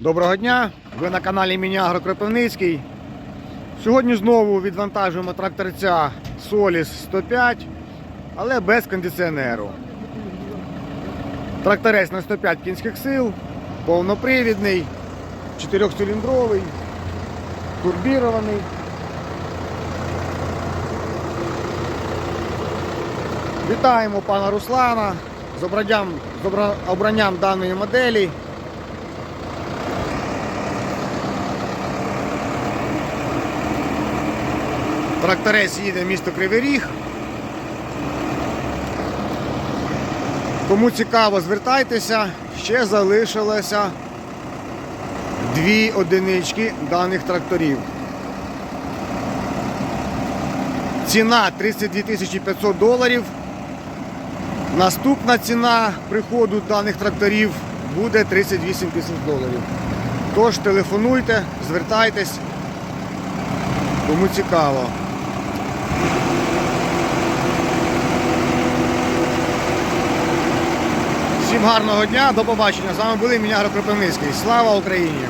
Доброго дня! Ви на каналі Мінягро Кропивницький. Сьогодні знову відвантажуємо тракторця Solis 105, але без кондиціонеру. Тракторець на 105 кінських сил, повнопривідний, 4-циліндровий, турбірований. Вітаємо пана Руслана з обранням даної моделі. Тракторець їде в місто Кривий Ріг. Кому цікаво, звертайтеся, ще залишилося дві одинички даних тракторів. Ціна 32 500 доларів. Наступна ціна приходу даних тракторів буде 38 тисяч доларів. Тож телефонуйте, звертайтесь, кому цікаво. Всім гарного дня, до побачення. З вами були Мінягро Кропивницький. Слава Україні!